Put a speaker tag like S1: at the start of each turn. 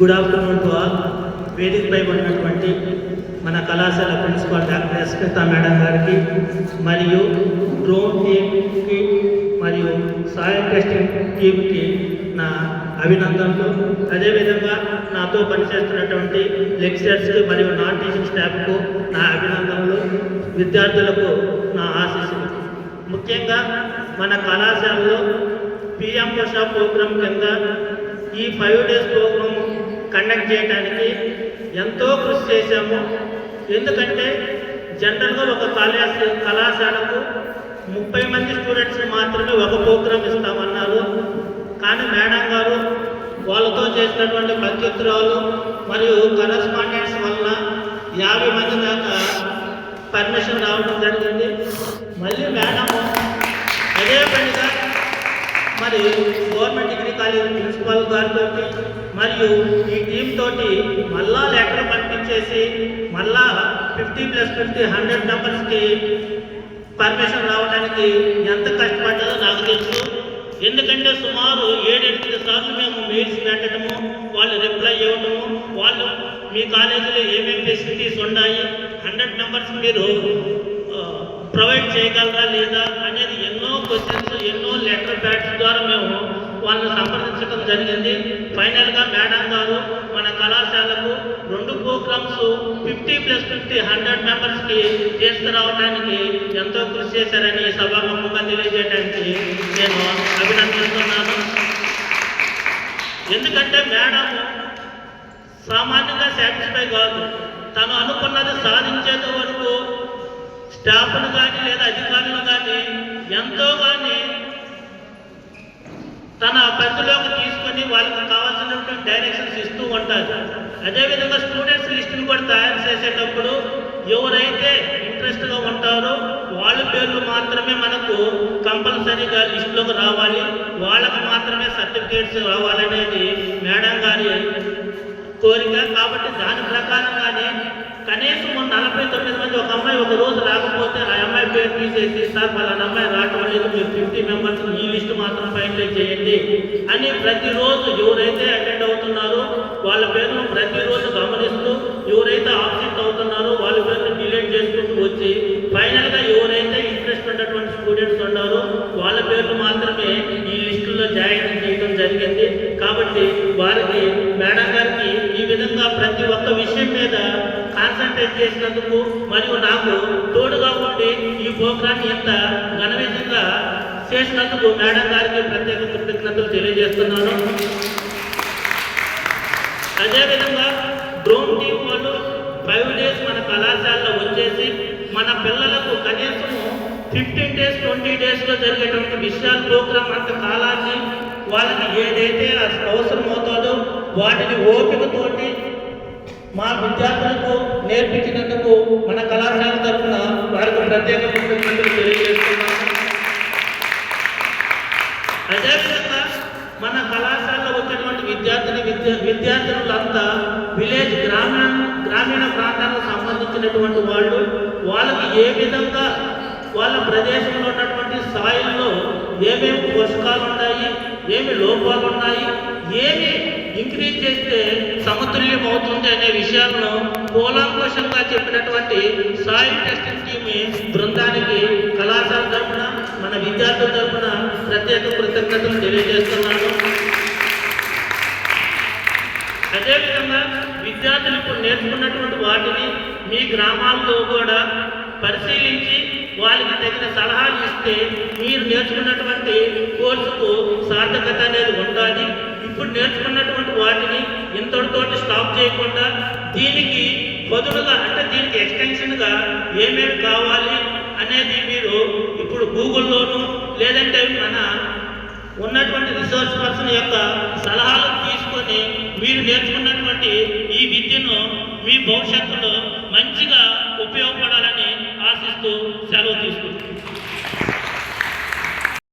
S1: Good afternoon to all వేదికపై ఉన్నటువంటి మన కళాశాల ప్రిన్సిపాల్ డాక్టర్ ఎస్మిత మేడం గారికి మరియు డ్రోన్ టీమ్కి మరియు సాయం టెస్టింగ్ టీమ్కి నా అభినందనలు. అదేవిధంగా నాతో పనిచేస్తున్నటువంటి లెక్చరర్స్కి మరియు నాన్ టీచింగ్ స్టాఫ్కు నా అభినందనలు. విద్యార్థులకు నా ఆశీస్సులు. ముఖ్యంగా మన కళాశాలలో పిఎం ఉషా ప్రోగ్రాం కింద ఈ ఫైవ్ డేస్ ప్రోగ్రాం కండక్ట్ చేయడానికి ఎంతో కృషి చేశాము. ఎందుకంటే జనరల్గా ఒక కళాశ కళాశాలకు ముప్పై మంది స్టూడెంట్స్ని మాత్రమే ఒక ప్రోగ్రామ్ ఇస్తామన్నారు. కానీ మేడం గారు వాళ్ళతో చేసినటువంటి ప్రత్యుత్తరాలు మరియు కరస్పాండెంట్స్ వలన యాభై మంది దాకా పర్మిషన్ రావడం జరిగింది. మళ్ళీ మేడం అదే పనిగా మరి గవర్నమెంట్ డిగ్రీ కాలేజ్ ప్రిన్సిపాల్ గారితో మరియు ఈ టీమ్ తోటి మళ్ళా లెటర్ పంపించేసి మళ్ళా ఫిఫ్టీ ప్లస్ ఫిఫ్టీ హండ్రెడ్ మెంబర్స్కి పర్మిషన్ రావడానికి ఎంత కష్టపడ్డాలో నాకు తెలుసు. ఎందుకంటే సుమారు ఏడెనిమిది సార్లు మేము మెయిల్స్ పెట్టడము వాళ్ళు రిప్లై ఇవ్వడము వాళ్ళు మీ కాలేజీలో ఏమేమి ఫెసిలిటీస్ ఉన్నాయి హండ్రెడ్ మెంబర్స్ మీరు ప్రొవైడ్ చేయగలరా లేదా అనేది ఎన్నో క్వశ్చన్స్ ఎన్నో లెటర్ ప్యాడ్స్ ద్వారా మేము వాళ్ళని సంప్రదించడం జరిగింది. ఫైనల్గా మేడం గారు మన కళాశాలకు రెండు programmes fifty plus fifty hundred మెంబర్స్కి తీసుకురావడానికి ఎంతో కృషి చేశారని సభాముఖంగా తెలియజేయడానికి నేను అభినందిస్తున్నాను. ఎందుకంటే మేడం సామాన్యంగా సాటిస్ఫై కాదు. తను అనుకున్నది సాధించేంత వరకు స్టాఫ్ను కానీ లేదా అధికారులు కానీ ఎంతో కానీ తన పరిధిలోకి తీసుకొని వాళ్ళకి కావాల్సినటువంటి డైరెక్షన్స్ ఇస్తూ ఉంటారు. అదేవిధంగా స్టూడెంట్స్ లిస్టును కూడా తయారు చేసేటప్పుడు ఎవరైతే ఇంట్రెస్ట్గా ఉంటారో వాళ్ళ పేర్లు మాత్రమే మనకు కంపల్సరీగా లిస్టులోకి రావాలి. వాళ్ళకు మాత్రమే సర్టిఫికేట్స్ రావాలనేది మేడం గారి కోరిక. కాబట్టి దాని ప్రకారంగానే కనీసం నలభై ఒక రోజు రాకపోతే ఆ అమ్మాయి పేరు తీసేసి సార్ వాళ్ళ అమ్మాయి రాకపోలేదు మీరు ఫిఫ్టీ మెంబర్స్ ఈ లిస్ట్ మాత్రం ఫైనలైజ్ చేయండి అని ప్రతిరోజు ఎవరైతే అటెండ్ అవుతున్నారో వాళ్ళ పేరును ప్రతిరోజు గమనిస్తూ ఎవరైతే ఆబ్సెంట్ అవుతున్నారో వాళ్ళ పేరును డిలీట్ చేసుకుంటూ వచ్చి ఫైనల్గా ఎవరైతే ఇంట్రెస్ట్ ఉన్నటువంటి స్టూడెంట్స్ ఉన్నారో వాళ్ళ పేర్లు మాత్రమే ఈ లిస్టులో జాయిన్ చేయడం జరిగింది. కాబట్టి వారికి మేడం గారికి ఈ విధంగా ప్రతి ఒక్క విషయం మీద కాన్సన్ట్రేట్ చేసినందుకు మరియు నాకు తోడుగా ఉండి ఈ ప్రోగ్రాన్ని ఎంత ఘన చేసినందుకు మేడం గారికి ప్రత్యేక కృతజ్ఞతలు తెలియజేస్తున్నాను. అదేవిధంగా డ్రోన్ టీం వాళ్ళు ఫైవ్ డేస్ మన కళాశాలలో వచ్చేసి మన పిల్లలకు కనీసం ఫిఫ్టీన్ డేస్ ట్వంటీ డేస్లో జరిగేటువంటి విషయాలు ప్రోగ్రామ్ అంత కాలాన్ని వాళ్ళకి ఏదైతే అవసరం అవుతుందో వాటిని ఓపికతోటి మా విద్యార్థులకు నేర్పించినందుకు మన కళాశాల తరఫున వారికి ప్రత్యేక కృతజ్ఞతలు అదేవిధంగా మన కళాశాలలో వచ్చినటువంటి విద్యార్థిని విద్య విద్యార్థినులంతా విలేజ్ గ్రామీణ గ్రామీణ ప్రాంతాలకు సంబంధించినటువంటి వాళ్ళు వాళ్ళకి ఏ విధంగా వాళ్ళ ప్రదేశంలో ఉన్నటువంటి స్థాయిల్లో ఏమేమి పోషకాలు ఉన్నాయి ఏమి లోపాలు ఉన్నాయి ఏమి ఇంక్రీజ్ చేస్తే సమతుల్యం అవుతుంది అనే విషయాలను కూలంకోశంగా చెప్పినటువంటి సాయిల్ టెస్టింగ్ టీమ్ బృందానికి కళాశాల తరఫున మన విద్యార్థుల తరఫున ప్రత్యేక కృతజ్ఞతలు తెలియజేస్తున్నాను. అదేవిధంగా విద్యార్థులు ఇప్పుడు నేర్చుకున్నటువంటి వాటిని మీ గ్రామాల్లో కూడా పరిశీలించి వాళ్ళకి తగిన సలహాలు ఇస్తే మీరు నేర్చుకున్నటువంటి కోర్సుకు సార్థకత అనేది ఉండాలి. ఇప్పుడు నేర్చుకున్నటువంటి వాటిని ఇంతటితోటి స్టాప్ చేయకుండా దీనికి బదులుగా అంటే దీనికి ఎక్స్టెన్షన్గా ఏమేమి కావాలి అనేది మీరు ఇప్పుడు గూగుల్లోను లేదంటే మన ఉన్నటువంటి రిసోర్స్ పర్సన్ యొక్క సలహాలు తీసుకొని మీరు నేర్చుకున్నటువంటి ఈ విద్యను మీ భవిష్యత్తులో మంచిగా ఉపయోగపడాలని ఆశిస్తూ సెలవు తీసుకుంటున్నాను.